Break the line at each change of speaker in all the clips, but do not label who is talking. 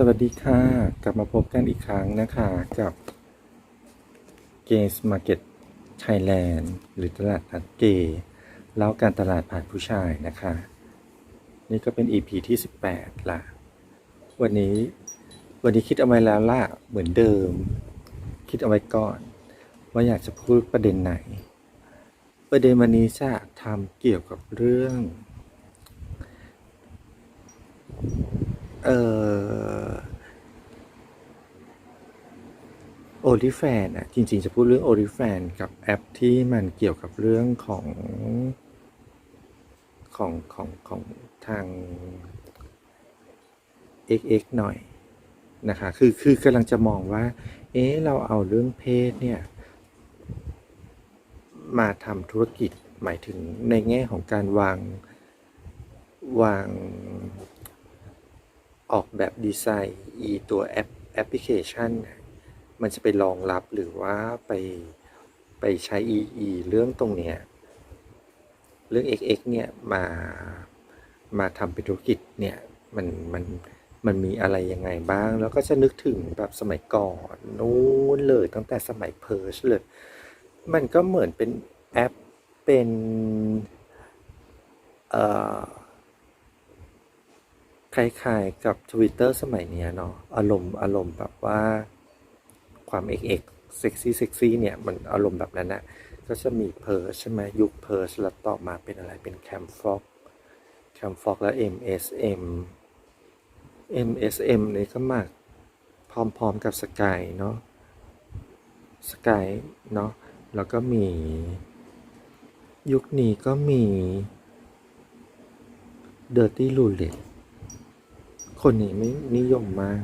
สวัสดีค่ะ กลับมาพบกันอีกครั้งนะคะ กับ Games Market Thailand หรือตลาดนัดเกย์เล่าการตลาดผ่านผู้ชายนะคะ นี่ก็เป็น EP ที่ 18 ละวันนี้วันนี้คิดเอาไว้แล้วล่ะ เหมือนเดิม คิดเอาไว้ก่อน ว่าอยากจะพูดประเด็นไหน ประเด็นวันนี้จะทำเกี่ยวกับเรื่องเอ่อ โอลิแฟนอะจริงๆจะพูดเรื่องโอลิแฟนกับแอปที่มันเกี่ยวกับเรื่องของของของของทาง XX หน่อยนะคะคือคือกำลังจะมองว่า เอ๊ะเราเอาเรื่องเพศเนี่ยมาทำธุรกิจหมายถึงในแง่ของการวางวางออกแบบดีไซน์ อีตัวแอปแอปพลิเคชัน มันจะไปรองรับหรือว่าไปไปใช้ EE เรื่องตรงเนี้ยเรื่อง XX เนี่ยมามาทำเป็นธุรกิจเนี่ยมันมันมันมีอะไรยังไงบ้าง แล้วก็จะนึกถึงแบบสมัยก่อนนู้นเลยตั้งแต่สมัยเพิร์ชเลย มันก็เหมือนเป็นแอปเป็นเอ่อคล้ายๆกับ Twitter สมัยเนี้ยเนาะอารมณ์อารมณ์แบบว่า ความ XX เซ็กซี่เซ็กซี่เนี่ยมันอารมณ์แบบนั้นนะก็จะมีเพิร์ชใช่ไหมยุคเพิร์ชแล้วต่อมาเป็นอะไรเป็นแคมฟ็อกแคมฟ็อกแล้ว MSM MSM นี่ก็มาพร้อมๆกับสกายเนาะสกายเนาะแล้วก็มี ยุคนี้ก็มี Dirty Roulette คนนี้ไม่นิยมมาก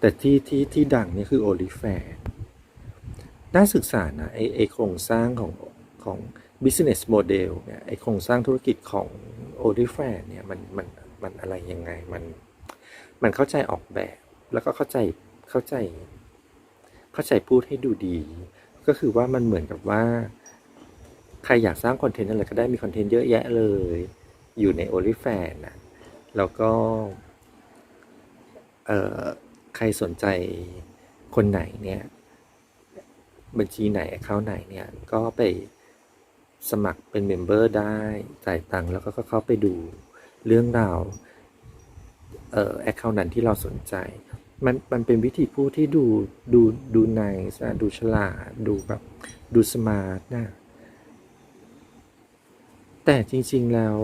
แต่ที่ที่ที่ดังนี่คือ o l i f a n น่าศึกษานะไอไอโครงสร้างของของ business model เนี่ยไอโครงสร้างธุรกิจของ o l i f a n เนี่ยมันมันมันอะไรยังไงมันมันเข้าใจออกแบบ แล้วก็เข้าใจเข้าใจ เข้าใจพูดให้ดูดี ก็คือว่ามันเหมือนกับว่า ใครอยากสร้างคอนเทนต์อะไรก็ได้มีคอนเทนต์เยอะแยะเลย อยู่ใน o l i f a n นะแล้วก็เอ่อ ครสนใจคนไหนเนี่ยบัญชีไหนเขาไหนเนี่ยก็ไปสมัครเป็นเมมเบอร์ได้จ่ายตังค์แล้วก็เข้าไปดูเรื่องราวเอ่อแอคเคาท์นั้นที่เราสนใจ มันมันเป็นวิธีพูดที่ดูดูดูไนส์ดูฉลาดดูแบบดูสมาร์ทนะแต่จริง ๆแล้ว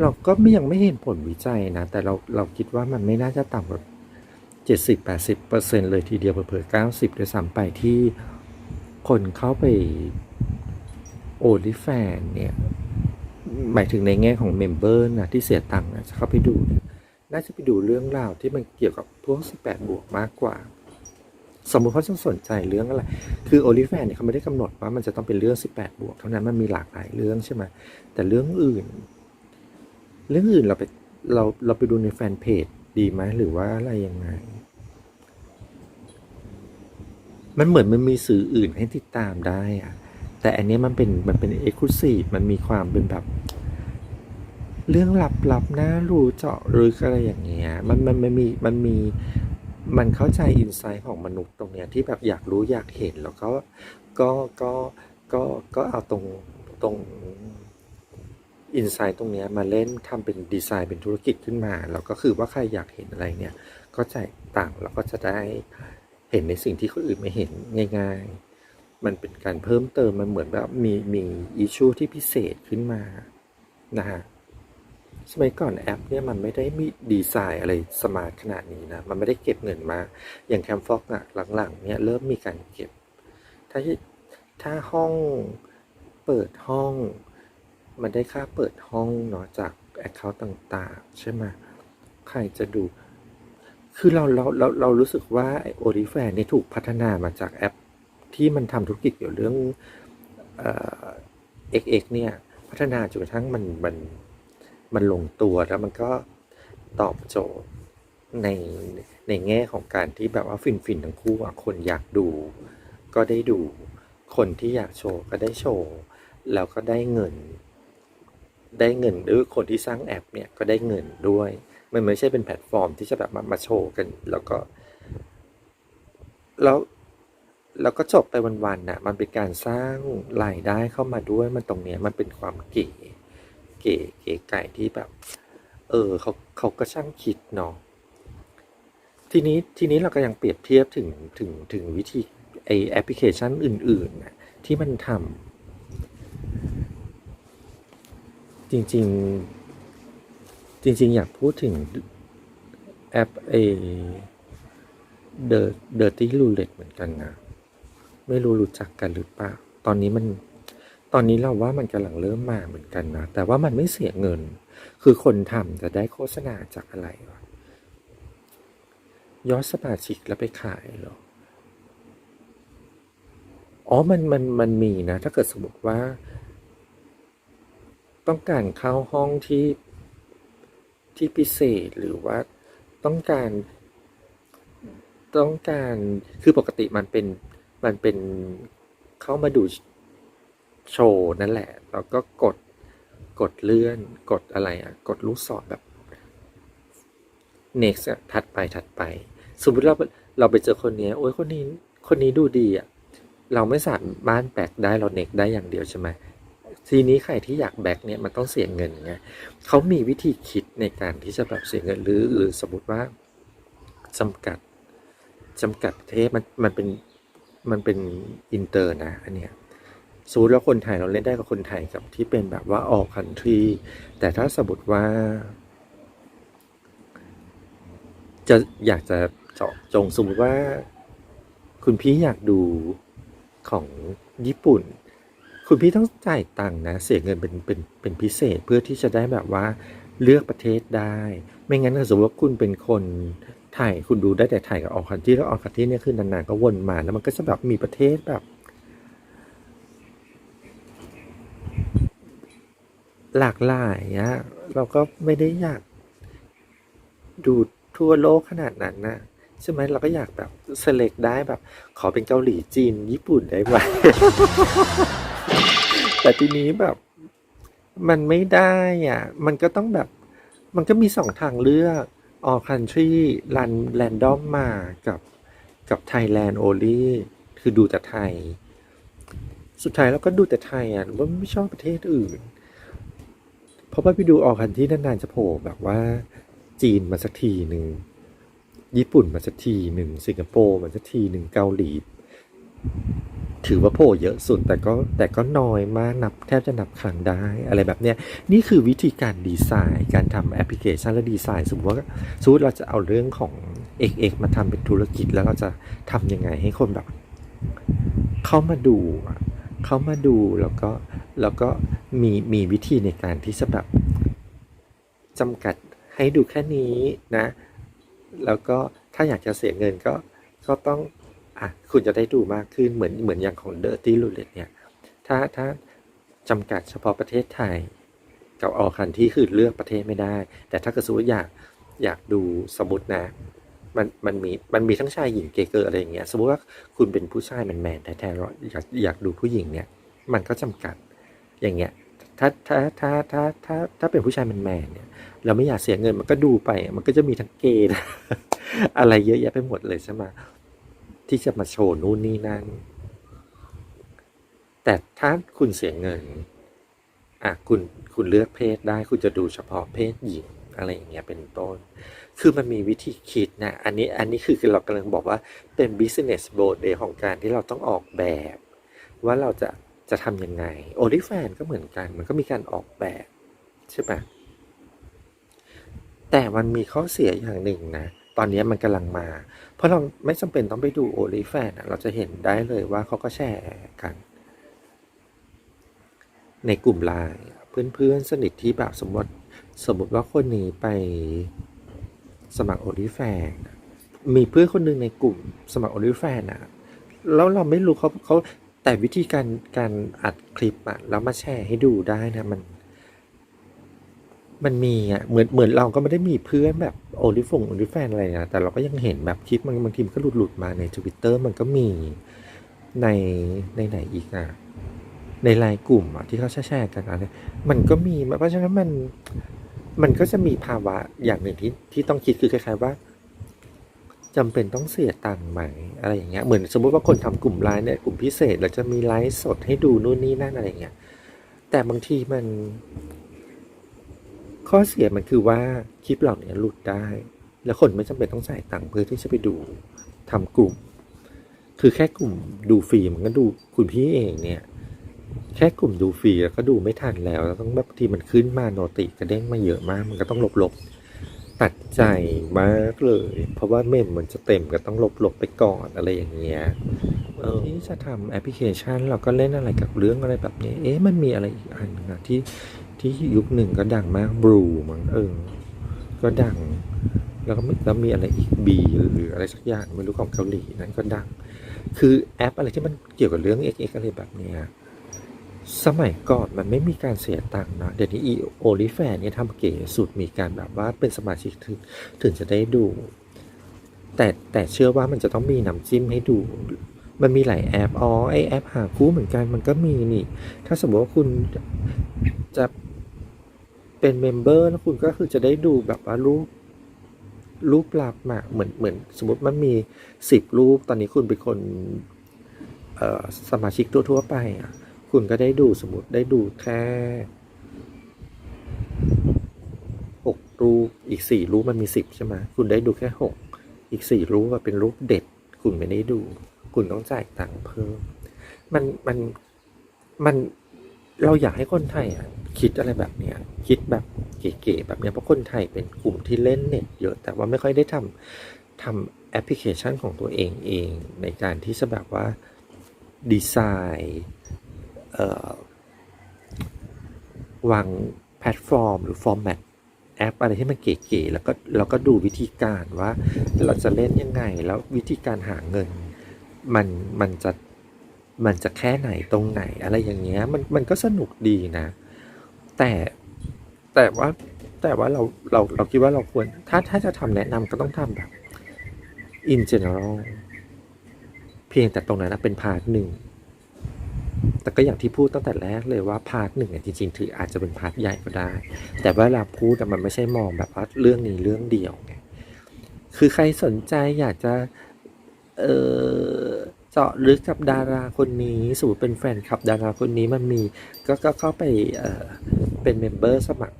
เราก็ไม่ยังไม่เห็นผลวิจัยนะ แต่เราเราคิดว่ามันไม่น่าจะต่ำกว่า เจ็ดสิบแปดสิบเปอร์เซ็นเลยทีเดียวเผลอๆเก้าสิบด้วยซ้ำไปที่คนเข้าไปโอลิแฟนเนี่ยหมายถึงในแง่ของเมมเบอร์นะที่เสียตังค์นะจะเข้าไปดูเนี่ยน่าจะไปดูเรื่องราวที่มันเกี่ยวกับพวกสิบแปดบวกมากกว่า สมมติเขาจะสนใจเรื่องอะไร คือโอลิแฟนเนี่ยเขาไม่ได้กำหนดว่ามันจะต้องเป็นเรื่อง 18 บวก เท่านั้นมันมีหลากหลายเรื่องใช่ไหมแต่เรื่องอื่น เรื่องอื่นเราไปเราเราไปดูในแฟนเพจดีไหมหรือว่าอะไรยังไง มันเหมือนมันมีสื่ออื่นให้ติดตามได้อะแต่อันนี้มันเป็นมันเป็นเอกลุศีมันมีความเป็นแบบ เรื่องลับๆน่ารู้เจาะลึกอะไรอย่างเงี้ยมันมันมันมีมันมีมันเข้าใจอินไซต์ของมนุษย์ตรงเนี้ยที่แบบอยากรู้อยากเห็นแล้วก็ก็ก็ก็ก็เอาตรงตรงอินไซต์ตรงเนี้ยมาเล่นทำเป็นดีไซน์เป็นธุรกิจขึ้นมา แล้วก็คือว่าใครอยากเห็นอะไรเนี่ย ก็จ่ายตังค์แล้วก็จะได้ เห็นในสิ่งที่คนอื่นไม่เห็นง่าย ๆ มันเป็นการเพิ่มเติมมันเหมือนแบบมีมีอิชูที่พิเศษขึ้นมานะฮะสมัยก่อนแอปเนี่ยมันไม่ได้มีดีไซน์อะไรสมาร์ทขนาดนี้นะ มันไม่ได้เก็บเงินมา อย่างแคมฟอกอะหลังๆเนี่ยเริ่มมีการเก็บ ถ้าถ้าห้องเปิดห้อง มันได้ค่าเปิดห้องเนาะจากแอคเคาท์ต่างๆ ใช่ไหมใครจะดู คือเราเราเราเรารู้สึกว่าโอริแฟนนี่ถูกพัฒนามาจากแอป ที่มันทำธุรกิจเกี่ยวเรื่องเอ่อ XX เนี่ยพัฒนาจนกระทั่งมันมันมันลงตัวแล้วมันก็ตอบโจทย์ในในแง่ของการที่แบบว่าฟินฟินทั้งคู่อะคนอยากดู ก็ได้ดู คนที่อยากโชว์ก็ได้โชว์ แล้วก็ได้เงิน ได้เงินด้วยคนที่สร้างแอปเนี่ยก็ได้เงินด้วย มันไม่ใช่เป็นแพลตฟอร์มที่จะแบบมามาโชว์กัน แล้วก็ แล้วแล้วก็จบไปวันๆน่ะ มันเป็นการสร้างรายได้เข้ามาด้วยมันตรงเนี้ย มันเป็นความเก๋เก๋เก๋ไก่ที่แบบ เออเขาเขาก็ช่างคิดเนาะทีนี้ทีนี้เราก็ยังเปรียบเทียบถึงถึงถึงวิธีไอแอปพลิเคชันอื่นๆน่ะที่มันทำจริง ๆ จริง ๆ อยากพูดถึงแอปไอเดอเดอร์ตี้รูเล็ตเหมือนกันนะ ไม่รู้รู้จักกันหรือเปล่า ตอนนี้มันตอนนี้เราว่ามันกำลังเริ่มมาเหมือนกันนะ แต่ว่ามันไม่เสียเงิน คือคนทำจะได้โฆษณาจากอะไรวะยอดสมาชิกแล้วไปขายเหรอ อ๋อ มันมันมันมีนะ ถ้าเกิดสมมติว่า ต้องการเข้าห้องที่ ที่พิเศษหรือว่าต้องการต้องการคือปกติมันเป็นมันเป็นเข้ามาดูโชว์นั่นแหละ แล้วก็กดกดเลื่อนกดอะไรอะ กดลูกศรแบบ next อะถัดไปถัดไป สมมติเราเราไปเจอคนนี้โอ้ยคนนี้คนนี้ดูดีอะ เราไม่สามารถแบกได้เราเน็กได้อย่างเดียวใช่ไหม ทีนี้ใครที่อยากแบกเนี่ยมันต้องเสียเงินไงเขามีวิธีคิดในการที่จะแบบเสียเงินหรือหรือสมมติว่าจำกัดจำกัดประเทศมันมันเป็นมันเป็นอินเตอร์นะอันเนี้ยสมมติว่าคนไทยเราเล่นได้กับคนไทยกับที่เป็นแบบว่าออกคันทรีแต่ถ้าสมมติว่า จะอยากจะเจาะจงสมมติว่า คุณพี่อยากดูของญี่ปุ่น คุณพี่ต้องจ่ายตังค์นะ เสียเงินเป็นเป็นเป็นพิเศษเพื่อที่จะได้แบบว่าเลือกประเทศได้ ไม่งั้นถ้าสมมติว่าคุณเป็นคนไทยคุณดูได้แต่ไทยกับออกคันที่แล้วออกคันที่เนี่ยคือนานๆก็วนมาแล้วมันก็จะแบบมีประเทศแบบหลากหลายอะเราก็ไม่ได้อยากดูทั่วโลกขนาดนั้นนะใช่ไหมเราก็อยากแบบ select ได้แบบ ขอเป็นเกาหลีจีน ญี่ปุ่นได้ไหม แต่ทีนี้แบบ มันไม่ได้อะ มันก็ต้องแบบ มันก็มีสองทางเลือก all country run random มากับกับ Thailand only คือดูแต่ไทย สุดท้ายเราก็ดูแต่ไทยอะว่าไม่ชอบประเทศอื่น เพราะว่าไปดูออกคันที่นานๆจะโผล่แบบว่า จีนมาสักทีหนึ่ง ญี่ปุ่นมาสักทีหนึ่ง สิงคโปร์มาสักทีหนึ่งเกาหลี ถือว่าโผล่เยอะสุดแต่ก็แต่ก็น้อยมากนับแทบจะนับครั้งได้อะไรแบบเนี้ยนี่คือวิธีการดีไซน์ การทำแอปพลิเคชันและดีไซน์ สมมติว่าสมมติเราจะเอาเรื่องของ XX มาทำเป็นธุรกิจแล้วเราจะทำยังไงให้คนแบบ เข้ามาดู เข้ามาดูแล้วก็แล้วก็มีมีวิธีในการที่จะแบบจำกัดให้ดูแค่นี้นะ แล้วก็ถ้าอยากจะเสียเงินก็ก็ต้อง อะคุณจะได้ดูมากขึ้นเหมือนเหมือนอย่างของ Dirty Roulette เนี่ย ถ้าถ้าจำกัดเฉพาะประเทศไทย กับออคันที่คือเลือกประเทศไม่ได้ แต่ถ้าเกิดสมมติอยากอยากดูสมมตินะ มันมันมีมันมีทั้งชายหญิงเกเกอร์อะไรอย่างเงี้ยสมมติว่าคุณเป็นผู้ชายแมนแมนแท้ๆแล้วอยากอยากดูผู้หญิงเนี่ย มันก็จำกัดอย่างเงี้ยถ้าถ้าถ้าถ้าถ้าถ้าเป็นผู้ชายแมนแมนเนี่ย เราไม่อยากเสียเงินมันก็ดูไป มันก็จะมีทั้งเกย์นะอะไรเยอะแยะไปหมดเลยใช่ไหม ที่จะมาโชว์นู่นนี่นั่น แต่ถ้าคุณเสียเงินอะคุณคุณเลือกเพศได้คุณจะดูเฉพาะเพศหญิงอะไรอย่างเงี้ยเป็นต้น คือมันมีวิธีคิดนะอันนี้อันนี้คือเรากำลังบอกว่าเป็น business model ของการที่เราต้องออกแบบ ว่าเราจะจะทำยังไงโอลิแฟนก็เหมือนกัน มันก็มีการออกแบบ ใช่ปะแต่มันมีข้อเสียอย่างหนึ่งนะ ตอนนี้มันกำลังมา เพราะเราไม่จำเป็นต้องไปดูโอลิแฟนเราจะเห็นได้เลยว่าเขาก็แชร์กัน ในกลุ่มไลน์เพื่อนๆสนิทที่แบบสมมติสมมติว่าคนนี้ไปสมัครโอลิแฟนมีเพื่อนคนหนึ่งในกลุ่มสมัครโอลิแฟนอะแล้วเราไม่รู้เขาเขาแต่วิธีการการอัดคลิปอะแล้วมาแชร์ให้ดูได้นะมัน มันมีอะเหมือนเหมือนเราก็ไม่ได้มีเพื่อนแบบโอลิฟงโอลิแฟนอะไรนะแต่เราก็ยังเห็นแบบคลิปมันบางทีมันก็หลุดหลุดมาในทวิตเตอร์มันก็มีในในไหนอีกอะในไลน์กลุ่มอะที่เขาแชร์กันอะไรมันก็มีเพราะฉะนั้นมันมันก็จะมีภาวะอย่างหนึ่งที่ที่ต้องคิดคือคล้ายๆว่าจำเป็นต้องเสียตังค์ไหมอะไรอย่างเงี้ยเหมือนสมมติว่าคนทำกลุ่มไลน์เนี่ยกลุ่มพิเศษเราจะมีไลฟ์สดให้ดูนู่นนี่นั่นอะไรอย่างเงี้ยแต่บางทีมัน ข้อเสียมันคือว่าคลิปเหล่านี้หลุดได้ แล้วคนไม่จำเป็นต้องจ่ตังค์เพื่อที่จะไปดูทำกลุ่ม คือแค่กลุ่มดูฟรีมันก็ดูคุณพี่เองเนี่ย แค่กลุ่มดูฟรีแล้วก็ดูไม่ทันแล้วแล้วต้องแบบบางทีมันขึ้นมาโนติกระเด้งมาเยอะมาก มันก็ต้องหลบๆตัดใจมากเลย เพราะว่าเมมมันจะเต็มก็ต้องหลบๆไปก่อนอะไรอย่างเงี้ยออที่จะทำแอปพลิเคชัน เราก็เล่นอะไรกับเรื่องอะไรแบบนี้ เอ๊ะมันมีอะไรอีกอันนึงอะที่ ที่ยุคหนึ่งก็ดังมากบลูมั้งเออ ก็ดัง แล้วก็มีแล้วมีอะไรอีกบีหรืออะไรสักอย่างไม่รู้ของเกาหลีนั้นก็ดัง คือแอปอะไรที่มันเกี่ยวกับเรื่อง XX อะไรแบบเนี้ยสมัยก่อนมันไม่มีการเสียตังค์นะเดี๋ยวนี้อีโอลิแฟนเนี่ยทำเก๋สุดมีการแบบว่าเป็นสมาชิกถึงถึงจะได้ดู แต่แต่เชื่อว่ามันจะต้องมีน้ำจิ้มให้ดู มันมีหลายแอปอ๋อไอแอปหาคู่เหมือนกันมันก็มีนี่ ถ้าสมมติว่าคุณจะ เป็นเมมเบอร์แล้วคุณก็คือจะได้ดูแบบว่ารูปรูปลับมาเหมือนเหมือนสมมติมันมีสิบรูป ตอนนี้คุณเป็นคนสมาชิกทั่วๆไปอะคุณก็ได้ดูสมมติได้ดูแค่หกรูปอีกสี่รูปมันมีสิบใช่ไหมคุณได้ดูแค่หกอีกสี่รูปเป็นรูปเด็ด คุณไม่ได้ดู คุณต้องจ่ายตังค์เพิ่ม มันมันมัน เราอยากให้คนไทยอะคิดอะไรแบบเนี้ยคิดแบบเก๋ๆแบบเนี้ยเพราะคนไทยเป็นกลุ่มที่เล่นเน็ตเยอะแต่ว่าไม่ค่อยได้ทำทำแอปพลิเคชันของตัวเองเองในการที่จะแบบว่าดีไซน์วางแพลตฟอร์ม หรือฟอร์แมตแอปอะไรที่มันเก๋ๆแล้วก็เราก็ดูวิธีการว่าเราจะเล่นยังไงแล้ววิธีการหาเงิน มันมันจะ มันจะแค่ไหนตรงไหนอะไรอย่างเงี้ยมันมันก็สนุกดีนะ แต่แต่ว่าแต่ว่าเราเราเราคิดว่าเราควร ถ้าถ้าจะทำแนะนำก็ต้องทำแบบ in general เพียงแต่ตรงนั้นนะเป็นพาร์ทหนึ่ง แต่ก็อย่างที่พูดตั้งแต่แรกเลยว่าพาร์ทหนึ่งเนี่ยจริงๆ ถืออาจจะเป็นพาร์ทใหญ่ก็ได้ แต่เวลาพูดแต่มันไม่ใช่มองแบบว่าเรื่องนี้เรื่องเดียวไงคือใครสนใจอยากจะ เออ เจาะลึกกับดาราคนนี้สมมติเป็นแฟนคลับดาราคนนี้มันมีก็ก็เข้าไปเออเป็นเมมเบอร์สมัคร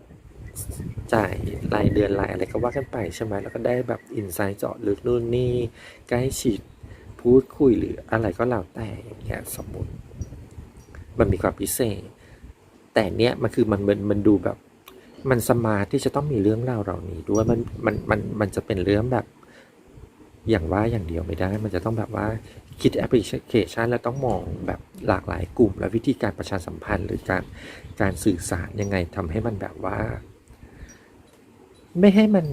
จ่ายรายเดือนรายอะไรก็ว่ากันไปใช่ไหมแล้วก็ได้แบบอินไซต์เจาะลึกนู่นนี่ใกล้ชิดพูดคุยหรืออะไรก็แล้วแต่อย่างเงี้ยสมมติมันมีความพิเศษ แต่เนี้ยมันคือมันมันมันดูแบบ มันสมาร์ทที่จะต้องมีเรื่องราวเหล่านี้ด้วยมันมันมันมันจะเป็นเรื่องแบบ อย่างว่าอย่างเดียวไม่ได้ มันจะต้องแบบว่าคิดแอปพลิเคชันแล้วต้องมองแบบหลากหลายกลุ่ม และวิธีการประชาสัมพันธ์ หรือการการสื่อสารยังไงทำให้มันแบบว่า ไม่ให้มัน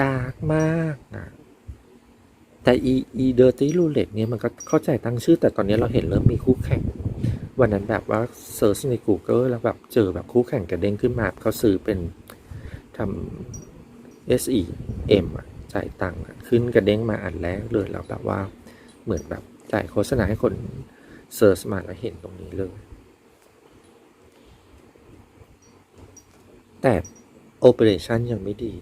ดาร์กมากนะแต่อีอีเดอร์ตี้รูเล็ตเนี่ยมันก็เข้าใจตั้งชื่อ แต่ตอนนี้เราเห็นเริ่มมีคู่แข่ง วันนั้นแบบว่าเซิร์ชใน Google แล้วแบบเจอแบบคู่แข่งกระเด้งขึ้นมาเขาซื้อเป็น ทำ SEM จ่ายตังค์ขึ้นกระเด้งมาอันแรกเลยแล้วแบบว่าเหมือนแบบจ่ายโฆษณาให้คนเซิร์ชมาแล้วเห็นตรงนี้เลย แต่ Operation ยังไม่ดี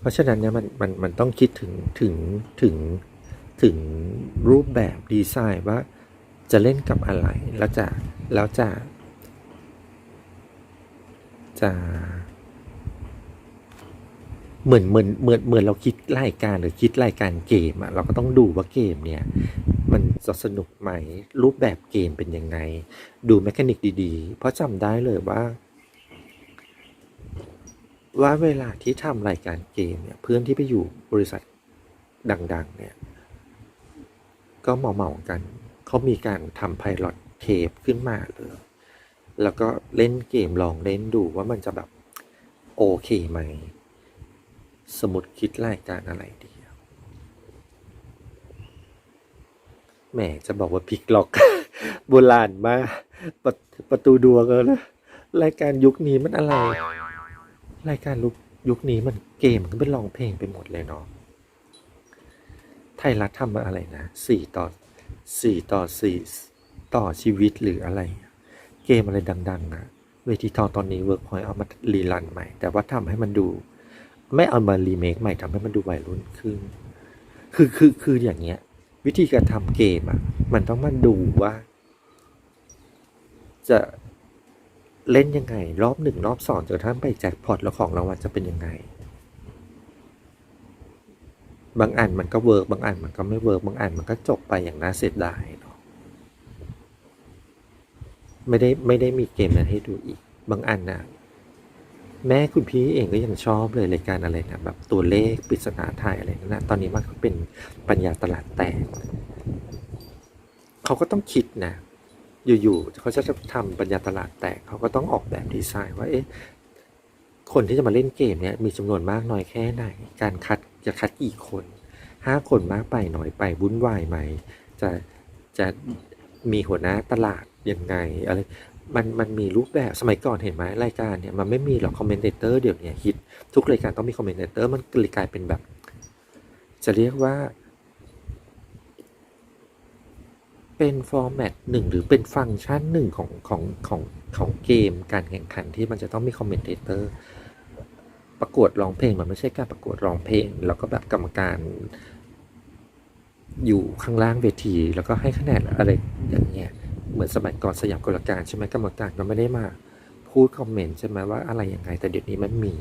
เพราะฉะนั้นเนี่ยมันมันมันต้องคิดถึงถึงถึงถึงรูปแบบดีไซน์ว่าจะเล่นกับอะไร แล้วจะแล้วจะจะ เหมือนเหมือนเหมือนเหมือนเราคิดรายการหรือคิดรายการเกมอะเราก็ต้องดูว่าเกมเนี่ยมันจะสนุกไหมรูปแบบเกมเป็นยังไง ดูแมคานิกดีๆ เพราะจำได้เลยว่า ว่าเวลาที่ทำรายการเกมเนี่ยเพื่อนที่ไปอยู่บริษัทดัง ๆ เนี่ย ก็เมาเมาๆกัน เขามีการทำไพลอตเทปขึ้นมาเลยแล้วก็เล่นเกมลองเล่นดูว่ามันจะแบบโอเคไหม สมมติคิดรายการอะไรดีแหมจะบอกว่าพลิกล็อก โบราณมากประประตูดวงเลยนะรายการยุคนี้มันอะไร รายการยุคนี้มันเกมมันก็เป็นรองเพลงไปหมดเลยเนาะไทยรัฐทำมาอะไรนะสี่ต่อสี่ต่อสี่ต่อชีวิตหรืออะไร เกมอะไรดังๆอะเวทีทองตอนนี้เวิร์กพอยเอามารีรันใหม่ แต่ว่าทำให้มันดู ไม่เอามารีเมคใหม่ทำให้มันดูวัยรุ่นขึ้น คือคือคืออย่างเงี้ย วิธีการทำเกมอะ มันต้องมาดูว่า จะเล่นยังไง รอบหนึ่งรอบสองจนกระทั่งไปแจ็คพอตแล้วของรางวัลจะเป็นยังไง บางอันมันก็เวิร์กบางอันมันก็ไม่เวิร์กบางอันมันก็จบไปอย่างน่าเสียดายเนาะไม่ได้ไม่ได้มีเกมนั้นให้ดูอีก บางอันนะ แม่คุณพี่เองก็ยังชอบเลยรายการอะไรนะแบบตัวเลขปริศนาไทยอะไรนั่นนะตอนนี้มันก็เป็นปัญญาตลาดแตกเขาก็ต้องคิดนะ อยู่ๆเขาจะทำปัญญาตลาดแตกเขาก็ต้องออกแบบดีไซน์ว่าเอ๊ะคนที่จะมาเล่นเกมเนี้ยมีจำนวนมากน้อยแค่ไหน การคัดจะคัดกี่คนห้าคนมากไปหน่อยไปวุ่นวายไหม จะจะมีหัวหน้าตลาดยังไงอะไร มันมันมีรูปแบบสมัยก่อนเห็นไหมรายการเนี่ยมันไม่มีหรอกคอมเมนเตอร์เดี๋ยวนี้ฮิตทุกรายการต้องมีคอมเมนเตอร์มันเลยกลายเป็นแบบ จะเรียกว่า เป็นฟอร์แมตหนึ่งหรือเป็นฟังก์ชันหนึ่งของของของของเกมการแข่งขันที่มันจะต้องมีคอมเมนเตอร์ประกวดร้องเพลงมันไม่ใช่การประกวดร้องเพลง แล้วก็แบบกรรมการอยู่ข้างล่างเวที แล้วก็ให้คะแนนอะไรอย่างเงี้ย เหมือนสมัยก่อนสยามกลการใช่ไหมกรรมการก็ไม่ได้มาพูดคอมเมนต์ใช่ไหมว่าอะไรยังไงแต่เดี๋ยวนี้มันมี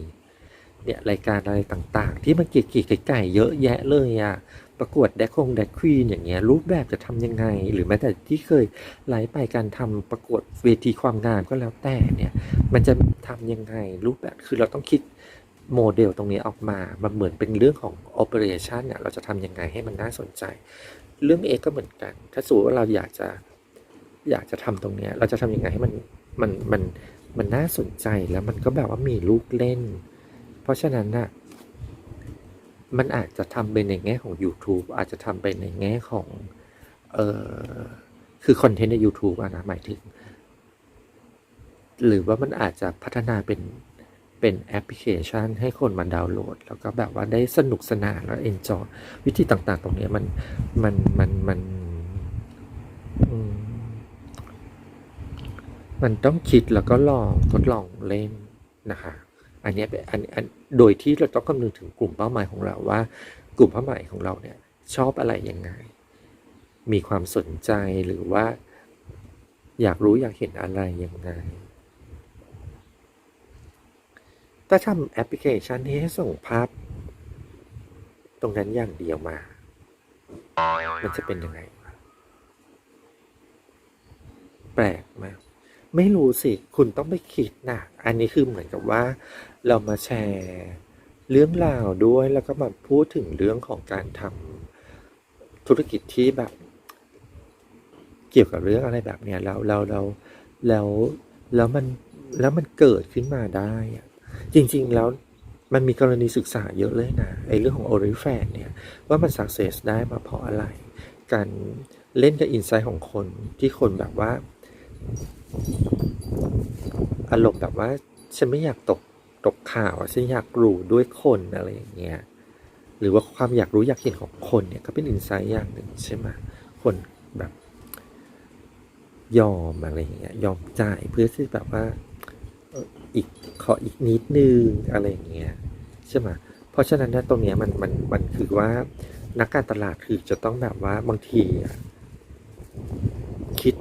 เนี่ยรายการอะไรต่างๆ ที่มันเกี่ยๆไก่ๆเยอะแยะเลยอะประกวดแดกคงแดกควีนอย่างเงี้ยรูปแบบจะทำยังไง หรือแม้แต่ที่เคยไลฟ์ไปการทำประกวดเวทีความงามก็แล้วแต่เนี่ยมันจะทำยังไงรูปแบบคือเราต้องคิดโมเดลตรงนี้ออกมา มันเหมือนเป็นเรื่องของ operation เนี่ยเราจะทำยังไงให้มันน่าสนใจ เรื่องเอกก็เหมือนกัน ถ้าสมมติว่าเราอยากจะ อยากจะทำตรงเนี้ย เราจะทำยังไงให้มันมันมันมันน่าสนใจแล้วมันก็แบบว่ามีลูกเล่น เพราะฉะนั้นน่ะมันอาจจะทำไปในแง่ของ YouTube อาจจะทำไปในแง่ของเออคือคอนเทนต์ใน YouTube อะนะหมายถึง หรือว่ามันอาจจะพัฒนาเป็นเป็นแอปพลิเคชันให้คนมาดาวน์โหลด แล้วก็แบบว่าได้สนุกสนานแล้วเอนจอยวิธีต่างๆ ตรงนี้มันมันมันมันอืม มันต้องคิดแล้วก็ลองทดลองเล่นนะคะ อันนี้เป็นอันอันโดยที่เราต้องคำนึงถึงกลุ่มเป้าหมายของเราว่า กลุ่มเป้าหมายของเราเนี่ยชอบอะไรยังไง มีความสนใจหรือว่า อยากรู้อยากเห็นอะไรยังไง ถ้าทำแอปพลิเคชันที่ให้ส่งภาพ ตรงนั้นอย่างเดียวมา มันจะเป็นยังไง แปลกมาก ไม่รู้สิ คุณต้องไปคิดนะอันนี้คือเหมือนกับว่า เรามาแชร์เรื่องราวด้วยแล้วก็มาพูดถึงเรื่องของการทำธุรกิจที่แบบ เกี่ยวกับเรื่องอะไรแบบเนี้ยแล้วแล้วแล้วแล้วแล้วมันแล้วมันเกิดขึ้นมาได้อะจริง ๆ แล้วมันมีกรณีศึกษาเยอะเลยนะไอ้เรื่องของ o r i f a n เนี่ยว่ามัน success ได้มาเพราะอะไร การเล่นกับอินไซต์ของคนที่คนแบบว่า อารมณ์แบบว่า ฉันไม่อยากตกตกข่าวฉันอยากรู้ด้วยคนอะไรอย่างเงี้ยหรือว่าความอยากรู้อยากเห็นของคนเนี่ยก็เป็นอินไซต์อย่างหนึ่งใช่ไหมคนแบบ ยอมอะไรอย่างเงี้ยยอมจ่ายเพื่อที่แบบว่าอีกขออีกนิดนึงอะไรอย่างเงี้ยใช่ไหมเพราะฉะนั้นเนี่ยตรงเนี้ยมันมันมันคือว่านักการตลาดคือจะต้องแบบว่าบางทีคิด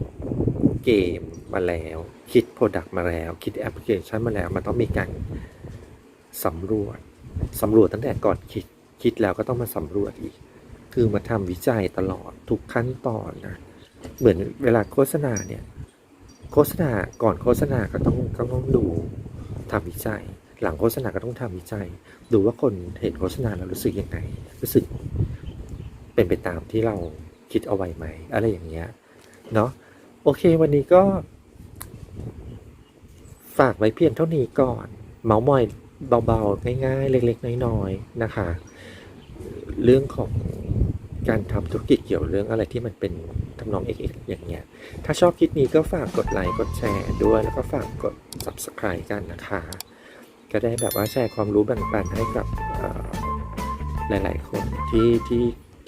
เกมมาแล้ว คิดโปรดักต์มาแล้ว คิดแอปพลิเคชันมาแล้ว มันต้องมีการสำรวจสำรวจตั้งแต่ก่อนคิด คิดแล้วก็ต้องมาสำรวจอีก คือมาทำวิจัยตลอดทุกขั้นตอนนะ เหมือนเวลาโฆษณาเนี่ย โฆษณาก่อนโฆษณาก็ต้องก็ต้องดูทำวิจัย หลังโฆษณาก็ต้องทำวิจัย ดูว่าคนเห็นโฆษณาแล้วรู้สึกยังไง รู้สึกเป็นไปตามที่เราคิดเอาไว้ไหม อะไรอย่างเงี้ย เนาะ โอเควันนี้ก็ ฝากไว้เพียงเท่านี้ก่อน เมาส์มอยเบาๆ ง่าย ๆ เล็ก ๆ น้อยๆ นะคะ เรื่องของการทำธุรกิจเกี่ยวเรื่องอะไรที่มันเป็นทำนองเอกๆอย่างเงี้ย ถ้าชอบคลิปนี้ก็ฝากกดไลค์กดแชร์ด้วย แล้วก็ฝากกด subscribe กันนะคะ ก็ได้แบบว่าแชร์ความรู้แบ่งปันให้กับหลาย ๆ คนที่ที่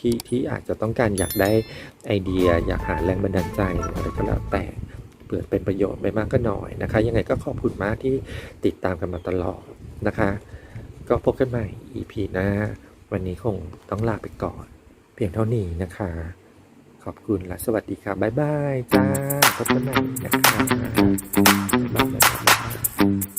ที่ที่อาจจะต้องการอยากได้ไอเดีย อยากหาแรงบันดาลใจอะไรก็แล้วแต่เผื่อเป็นประโยชน์ไม่มากก็น้อยนะคะ ยังไงก็ขอบคุณมากที่ติดตามกันมาตลอดนะคะ ก็พบกันใหม่ EP หน้า วันนี้คงต้องลาไปก่อน เพียงเท่านี้นะคะ ขอบคุณและสวัสดีค่ะ บ๊ายบายจ้า พบกันใหม่นะคะ